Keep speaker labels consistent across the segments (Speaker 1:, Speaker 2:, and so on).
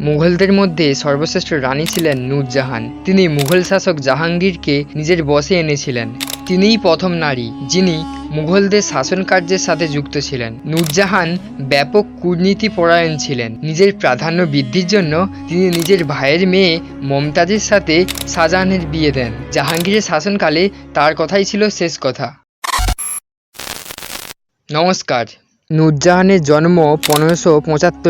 Speaker 1: মুঘলদের মধ্যে সর্বশ্রেষ্ঠ রানী ছিলেন নূরজাহান। তিনি মুঘল শাসক জাহাঙ্গীরকে নিজের বশে এনেছিলেন। তিনিই প্রথম নারী, যিনি মুঘলদের শাসন কার্যের সাথে যুক্ত ছিলেন। নূরজাহান ব্যাপক কূটনীতি পরায়ণ ছিলেন। নিজের প্রাধান্য বৃদ্ধির জন্য তিনি নিজের ভাইয়ের মেয়ে মমতাজের সাথে শাহজাহানের বিয়ে দেন। জাহাঙ্গীরের শাসনকালে তার কথাই ছিল শেষ কথা। নমস্কার। নূরজাহানের জন্ম পনেরোশো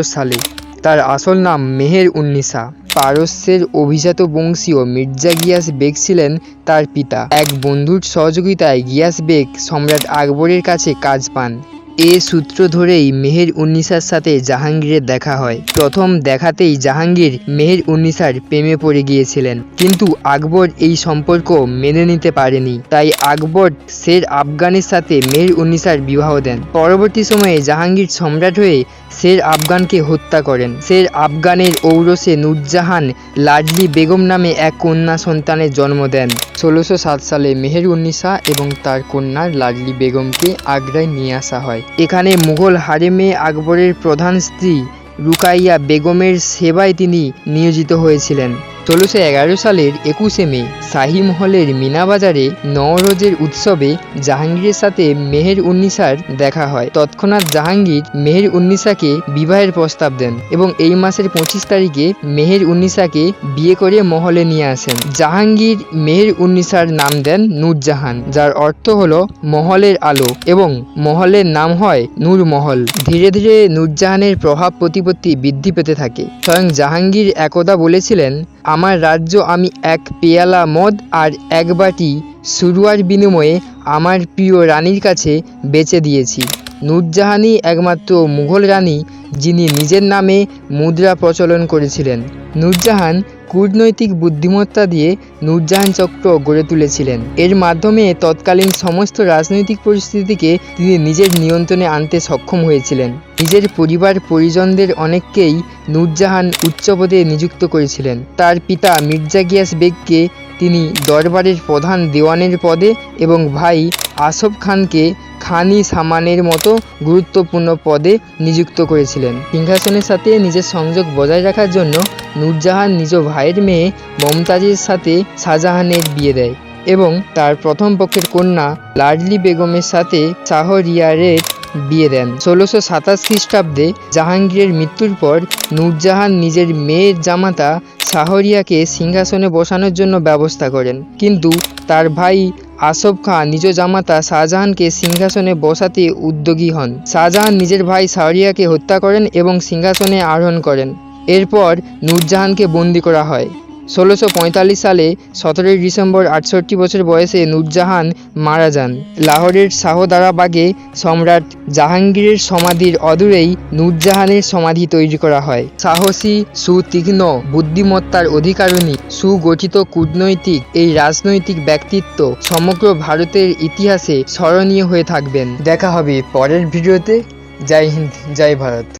Speaker 1: সালে। তার আসল নাম মেহের উন্নিসা পারস্যের অভিজাত বংশীয় মির্জা গিয়াস বেগ ছিলেন তার পিতা। এক বন্ধুর সহযোগিতায় গিয়াস বেগ সম্রাট আকবরের কাছে কাজ পান। এ সূত্র ধরেই মেহের উন্নিসার সাথে জাহাঙ্গীরের দেখা হয়। প্রথম দেখাতেই জাহাঙ্গীর মেহের উন্নিসার প্রেমে পড়ে গিয়েছিলেন। কিন্তু আকবর এই সম্পর্ক মেনে নিতে পারেনি। তাই আকবর শের আফগানের সাথে মেহের উন্নিসার বিবাহ দেন। পরবর্তী সময়ে জাহাঙ্গীর সম্রাট হয়ে শের আফগানকে হত্যা করেন। শের আফগানের ঔরসে নূরজাহান লাডলি বেগম নামে এক কন্যা সন্তানের জন্ম দেন। ষোলোশো সাত সালে মেহের উন্নিসা এবং তার কন্যা লাডলি বেগমকে আগ্রায় নিয়ে আসা হয়। এখানে মুঘল হারেমে আকবরের প্রধান স্ত্রী রুকাইয়া বেগমের সেবায় তিনি নিয়োজিত হয়েছিলেন। ষোলোশো এগারো সালের একুশে মে, শাহী মহলের মিনাবাজারে নওরোজের উৎসবে জাহাঙ্গীরের সাথে মেহের উন্নিসার দেখা হয়। তৎক্ষণাৎ জাহাঙ্গীর মেহের উন্নিসাকে বিবাহের প্রস্তাব দেন এবং এই মাসের পঁচিশ তারিখে মেহের উন্নিসাকে বিয়ে করে মহলে নিয়ে আসেন। জাহাঙ্গীর মেহের উন্নিসার নাম দেন নূরজাহান, যার অর্থ হল মহলের আলো এবং মহলের নাম হয় নূর মহল ধীরে ধীরে নূরজাহানের প্রভাব প্রতিপত্তি বৃদ্ধি পেতে থাকে। স্বয়ং জাহাঙ্গীর একদা বলেছিলেন আমার রাজ্য আমি এক পেয়ালা মদ আর এক বাটি সুরুয়ার বিনিময়ে আমার প্রিয় রানীর কাছে বেচে দিয়েছি। নূরজাহানই একমাত্র মুঘল রানী যিনি নিজের নামে মুদ্রা প্রচলন করেছিলেন। নূরজাহান কূটনৈতিক বুদ্ধিমত্তা দিয়ে নূরজাহান চক্র গড়ে তুলেছিলেন। এর মাধ্যমে তৎকালীন সমস্ত রাজনৈতিক পরিস্থিতিকে তিনি নিজের নিয়ন্ত্রণে আনতে সক্ষম হয়েছিলেন। নিজের পরিবার, পরিজনদের অনেককেই নূরজাহান উচ্চপদে নিযুক্ত করেছিলেন। তার পিতা মির্জা গিয়াস বেগকে তিনি দরবারের প্রধান দেওয়ানের পদে এবং ভাই আসফ খানকে খানি সামানের মতো গুরুত্বপূর্ণ পদে নিযুক্ত করেছিলেন। সিংহাসনের সাথে নিজের সংযোগ বজায় রাখার জন্য নূরজাহান নিজ ভাইয়ের মেয়ে মমতাজের সাথে শাহজাহানের বিয়ে দেয় এবং তার প্রথম পক্ষের কন্যা লাডলি বেগমের সাথে শাহরিয়ারের বিয়ে দেন। ষোলোশো সাতাশ খ্রিস্টাব্দে জাহাঙ্গীরের মৃত্যুর পর নূরজাহান নিজের মেয়ের জামাতা শাহরিয়াকে সিংহাসনে বসানোর জন্য ব্যবস্থা করেন। কিন্তু তার ভাই আসফ খাঁ নিজ জামাতা শাহজাহানকে সিংহাসনে বসাতে উদ্যোগী হন। শাহজাহান নিজের ভাই শাহরিয়াকে হত্যা করেন এবং সিংহাসনে আরোহণ করেন। এরপর নূরজাহানকে বন্দি করা হয়। ষোলোশো সালে সতেরোই ডিসেম্বর আটষট্টি বছর বয়সে নূরজাহান মারা যান। লাহোরের শাহদারাবাগে সম্রাট জাহাঙ্গীরের সমাধির অদূরেই নূরজাহানের সমাধি তৈরি করা হয়। সাহসী, সুতীক্ষ্ণ, বুদ্ধিমত্তার অধিকারণী, সুগঠিত কূটনৈতিক, এই রাজনৈতিক ব্যক্তিত্ব সমগ্র ভারতের ইতিহাসে স্মরণীয় হয়ে থাকবেন। দেখা হবে পরের ভিডিওতে। জয় হিন্দ, জয় ভারত।